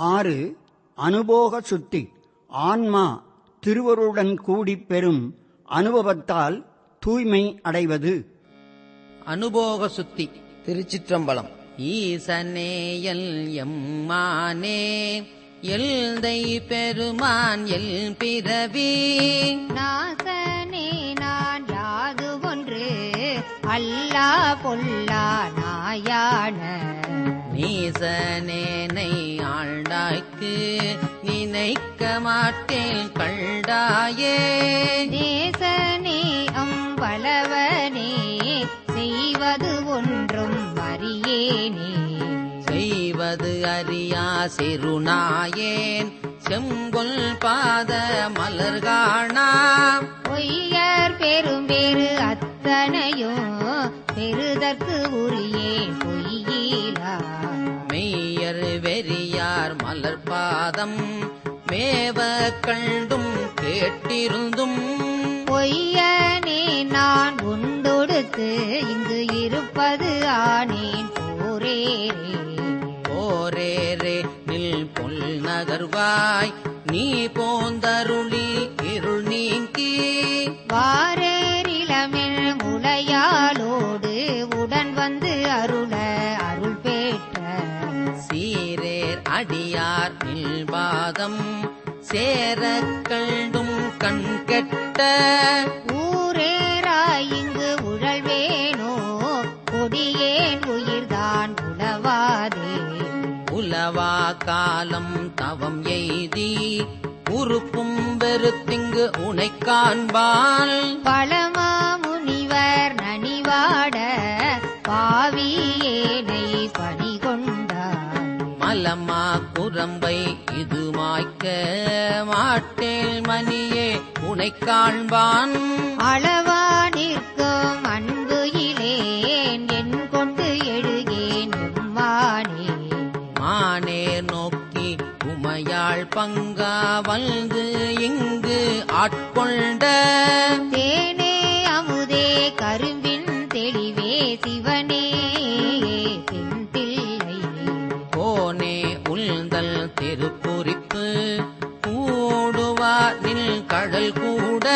ஆறு அனுபோக சுத்தி ஆன்மா திருவருடன் கூடிப் பெறும் அனுபவத்தால் தூய்மை அடைவது. அனுபோக சுத்தி திருச்சிற்றம்பலம். ஈசனேயல் எம்மானே எல்தை பெருமான் எல் பிறவி. நாசனே நான் யாது ஒன்று அல்லா பொல்லா நாயான நீசனேனை ஆண்டாய்க்கு நினைக்க மாட்டேன் கண்டாயே. நேசனே அம்பளவனே செய்வது ஒன்றும் அறியேனே. செய்வது அறியா சிறுநாயேன் செங்கொல் பாத மலர்காணா பொய்யர் பெரும்பேறு அத்தனையும் பெறுதற்கு உரியே மலர் பாதம் மேவ கண்டும் கேட்டிருந்தும். பொய்யனே நான் உண்டொடுத்து இங்கு இருப்பது ஆனேன். போரேரே போரேரே நில் பொல் நகர்வாய் நீ போந்தருளி அடியார் நில் பாதம் சேர கண்டும் கண் கெட்ட ஊரேராய் இங்கு உழல்வேனோ கொடியேன் உயிர்தான் உளவாதே உலவா காலம் தவம் எய்தி உறுப்பும் வெறுத்திங்கு உனைக் காண்பான் மாய்க்க மாட்டேன் மணியே உனைக் காண்பான். அளவா நிற்கும் அன்பு இலேன் என் கொண்டு எழுகேன் மானே நோக்கி உமையாள் பங்கா வந்து இங்கு ஆட்கொண்ட. தேனே அமுதே கரும்பின் தெளிவே சிவனே. கடல் கூட.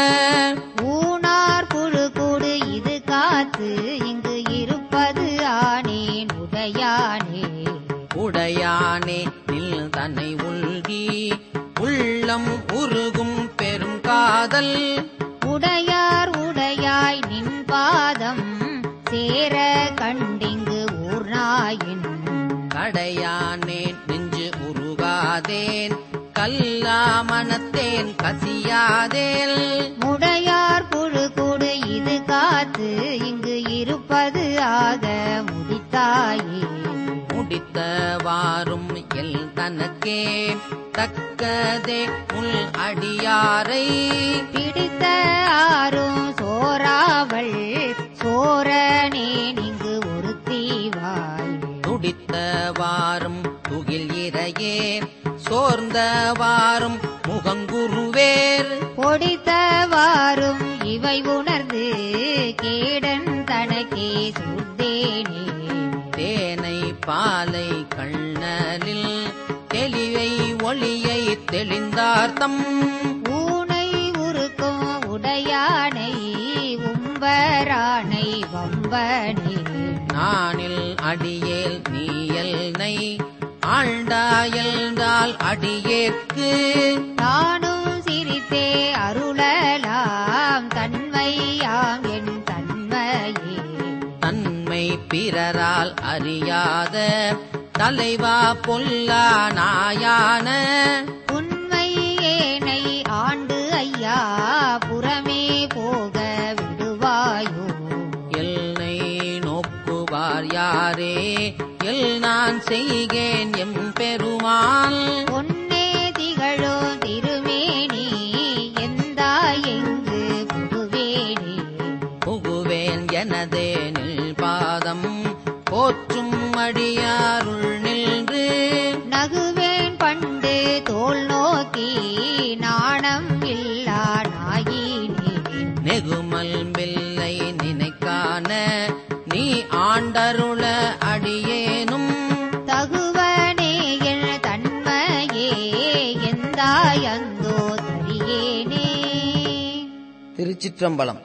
ஊனார் புழு கூடு இது காத்து இங்கு இருப்பது ஆனேன் உடையானே. உடையானே நில் தன்னை உள்கி. உள்ளம் உருகும் பெரும் காதல். உடையார் உடையாய் நின் பாதம் சேர கண்டிங்கு ஊர்நாயின் கடையானேன் நெஞ்சு உருகாதேன். கல்லா மனத்தேன் கசியாதேல். முடையார் புழு கூடு இது காத்து இங்கு இருப்பது ஆக முடித்தாயே. முடித்த வாரும் எல் தனக்கே தக்கதே உள் அடியாரை. பிடித்த ஆறும் சோராவள் சோரனே இங்கு ஒரு தீவாய் துடித்த வாரும் துகில் இறையே. சோர்ந்த வாரும் முகங்குருவேர் பொடித்தவாறும் இவை உணர்ந்து கேடன் தனக்கே சுத்தேனே தேனை பாலை கண்ணலில் தெளிவை ஒளியை தெளிந்தார்த்தம். ஊனை உருக்கும் உடையானை உம்பரானை வம்பனே. நானில் அருளால் அடியேற்கு நானும் சிரித்தே அருளலாம் தன்மையாம் என் தன்மையே. தன்மை பிறரால் அறியாத தலைவா பொல்லா நாயான நான் செய்கேன் எம் பெருமாள் பொன்னே திகழோ திருமேனி எந்தா எங்கு புகுவேனே புகுவேன் எனதே நில் பாதம் போற்றும் அடியாருள் நின்று. நகுவேன் பண்டு தோல் நோக்கி நாணம் திருச்சிற்றம்பலம்.